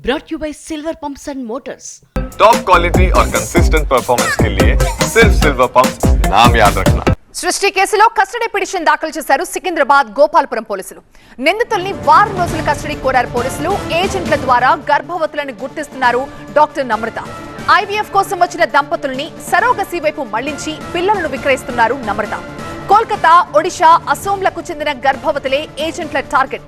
brought to you by Silver Pumps and Motors. Top quality और consistent performance के लिए सिर्फ सिल्वर पंप नाम याद रखना సృష్టి కేసులో కస్టడీ పిటిషన్ దాఖలు చేశారు సికింద్రాబాద్ గోపాలపురం పోలీసులు నిందితుల్ని వారం రోజుల కస్టడీ కోరారు పోలీసులు ఏజెంట్ల ద్వారా గర్భవతులను గుర్తిస్తున్నారు డాక్టర్ నమ్రత ఐవీఎఫ్ కోసం వచ్చిన దంపతుల్ని సరోగసి వైపు మళ్లించి పిల్లలను విక్రయిస్తున్నారు నమ్రత కోల్కతా ఒడిషా అసోంలకు చెందిన గర్భవతులే ఏజెంట్ల టార్గెట్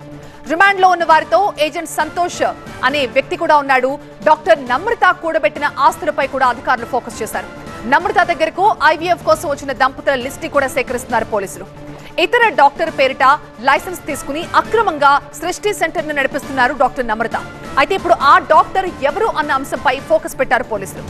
రిమాండ్లో ఉన్న వారితో ఏజెంట్ సంతోష్ అనే వ్యక్తి కూడా ఉన్నాడు. డాక్టర్ నమ్రత కూడబెట్టిన ఆస్తులపై కూడా అధికారులు ఫోకస్ చేశారు. నమ్రత దగ్గరకు ఐవీఎఫ్ కోసం వచ్చిన దంపతుల లిస్ట్ కూడా సేకరిస్తున్నారు పోలీసులు. ఇతర డాక్టర్ పేరిట లైసెన్స్ తీసుకుని అక్రమంగా సృష్టి సెంటర్ను నడిపిస్తున్నారు డాక్టర్ నమ్రత. అయితే ఇప్పుడు ఆ డాక్టర్ ఎవరు అన్న అంశంపై ఫోకస్ పెట్టారు పోలీసులు.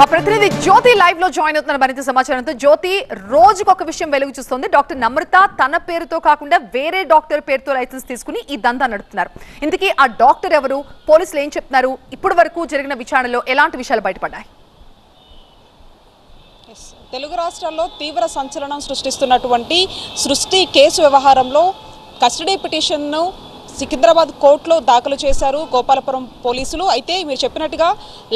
మా ప్రతినిధి జ్యోతి లైవ్లో జాయిన్ అవుతున్న మరింత సమాచారంతో జ్యోతి రోజుకు ఒక విషయం వెలుగు చూస్తుంది. డాక్టర్ నమ్రత తన పేరుతో కాకుండా వేరే డాక్టర్ పేరుతో లైసెన్స్ తీసుకుని ఈ దందా నడుపుతున్నారు. ఇందుకే ఆ డాక్టర్ ఎవరు? పోలీసులు ఏం చెప్తున్నారు? ఇప్పటి వరకు జరిగిన విచారణలో ఎలాంటి విషయాలు బయటపడ్డాయి? తెలుగు రాష్ట్రాల్లో తీవ్ర సంచలనం సృష్టిస్తున్నటువంటి సృష్టి కేసు వ్యవహారంలో కస్టడీ పిటిషన్ను సికింద్రాబాద్ కోర్టులో దాఖలు చేశారు గోపాలపురం పోలీసులు. అయితే మీరు చెప్పినట్టుగా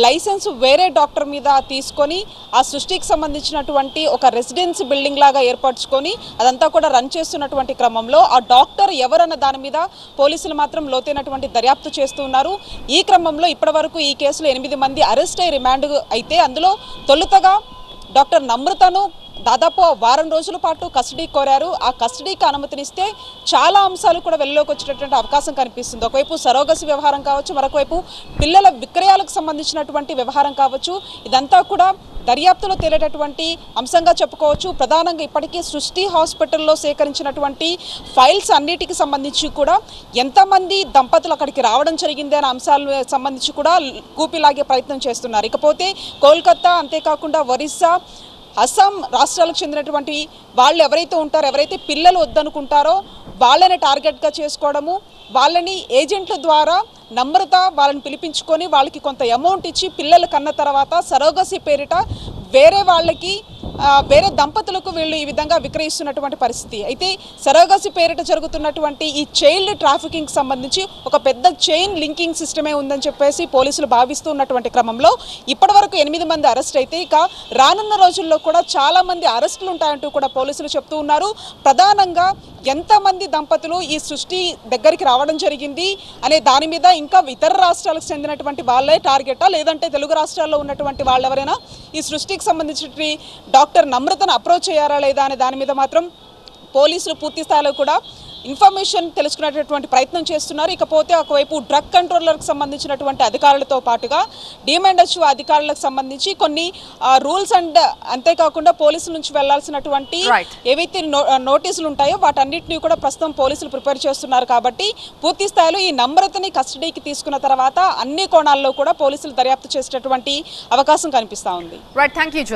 లైసెన్స్ వేరే డాక్టర్ మీద తీసుకొని ఆ సృష్టికి సంబంధించినటువంటి ఒక రెసిడెన్స్ బిల్డింగ్ లాగా ఏర్పరచుకొని అదంతా కూడా రన్ చేస్తున్నటువంటి క్రమంలో ఆ డాక్టర్ ఎవరన్న దాని మీద పోలీసులు మాత్రం లోతైనటువంటి దర్యాప్తు చేస్తూ ఉన్నారు. ఈ క్రమంలో ఇప్పటివరకు ఈ కేసులో ఎనిమిది మంది అరెస్ట్ అయి రిమాండ్ అయితే అందులో తొలుతగా డాక్టర్ నమ్రతను దాదాపు వారం రోజుల పాటు కస్టడీ కోరారు. ఆ కస్టడీకి అనుమతినిస్తే చాలా అంశాలు కూడా వెలుగులోకి వచ్చేటటువంటి అవకాశం కనిపిస్తుంది. ఒకవైపు సరోగసి వ్యవహారం కావచ్చు మరొకవైపు పిల్లల విక్రయాలకు సంబంధించినటువంటి వ్యవహారం కావచ్చు. ఇదంతా కూడా దర్యాప్తులో తేలేటటువంటి అంశంగా చెప్పుకోవచ్చు. ప్రధానంగా ఇప్పటికీ సృష్టి హాస్పిటల్లో సేకరించినటువంటి ఫైల్స్ అన్నిటికి సంబంధించి కూడా ఎంతమంది దంపతులు అక్కడికి రావడం జరిగింది అనే అంశాలకు సంబంధించి కూడా కూపిలాగే ప్రయత్నం చేస్తున్నారు. ఇకపోతే కోల్కత్తా అంతేకాకుండా ఒరిస్సా అస్సాం రాష్ట్రాలకు చెందినటువంటి వాళ్ళు ఎవరైతే ఉంటారో ఎవరైతే పిల్లలు వద్దనుకుంటారో వాళ్ళని టార్గెట్గా చేసుకోవడము వాళ్ళని ఏజెంట్ల ద్వారా నమ్రత వాళ్ళని పిలిపించుకొని వాళ్ళకి కొంత అమౌంట్ ఇచ్చి పిల్లలు కన్న తర్వాత సరోగసి పేరిట వేరే వాళ్ళకి వేరే దంపతులకు వీళ్ళు ఈ విధంగా విక్రయిస్తున్నటువంటి పరిస్థితి. అయితే సరోగసి పేరిట జరుగుతున్నటువంటి ఈ చైల్డ్ ట్రాఫికింగ్ సంబంధించి ఒక పెద్ద చైన్ లింకింగ్ సిస్టమే ఉందని చెప్పేసి పోలీసులు భావిస్తూ ఉన్నటువంటి క్రమంలో ఇప్పటివరకు ఎనిమిది మంది అరెస్ట్ అయితే ఇక రానున్న రోజుల్లో కూడా చాలా మంది అరెస్టులు ఉంటాయంటూ కూడా పోలీసులు చెప్తూ ఉన్నారు. ప్రధానంగా ఎంతమంది దంపతులు ఈ సృష్టి దగ్గరికి రావడం జరిగింది అనే దాని మీద ఇంకా ఇతర రాష్ట్రాలకు చెందినటువంటి వాళ్ళే టార్గెటా? లేదంటే తెలుగు రాష్ట్రాల్లో ఉన్నటువంటి వాళ్ళు ఎవరైనా ఈ సృష్టికి సంబంధించిన డాక్టర్ నమ్రతను అప్రోచ్ అయ్యారా లేదా అనే దాని మీద మాత్రం పోలీసులు పూర్తి స్థాయిలో కూడా ఇన్ఫర్మేషన్ తెలుసుకునేటటువంటి ప్రయత్నం చేస్తున్నారు. ఇకపోతే ఒకవైపు డ్రగ్ కంట్రోలర్కి సంబంధించినటువంటి అధికారులతో పాటుగా డిఎంఎండ్హెచ్ అధికారులకు సంబంధించి కొన్ని రూల్స్ అండ్ అంతేకాకుండా పోలీసుల నుంచి వెళ్ళాల్సినటువంటి. ఏవైతే నోటీసులు ఉంటాయో వాటన్నిటిని కూడా ప్రస్తుతం పోలీసులు ప్రిపేర్ చేస్తున్నారు కాబట్టి పూర్తి స్థాయిలో ఈ నమ్రతని కస్టడీకి తీసుకున్న తర్వాత అన్ని కోణాల్లో కూడా పోలీసులు దర్యాప్తు చేసేటటువంటి అవకాశం కనిపిస్తా ఉంది. Right thank you Jyothi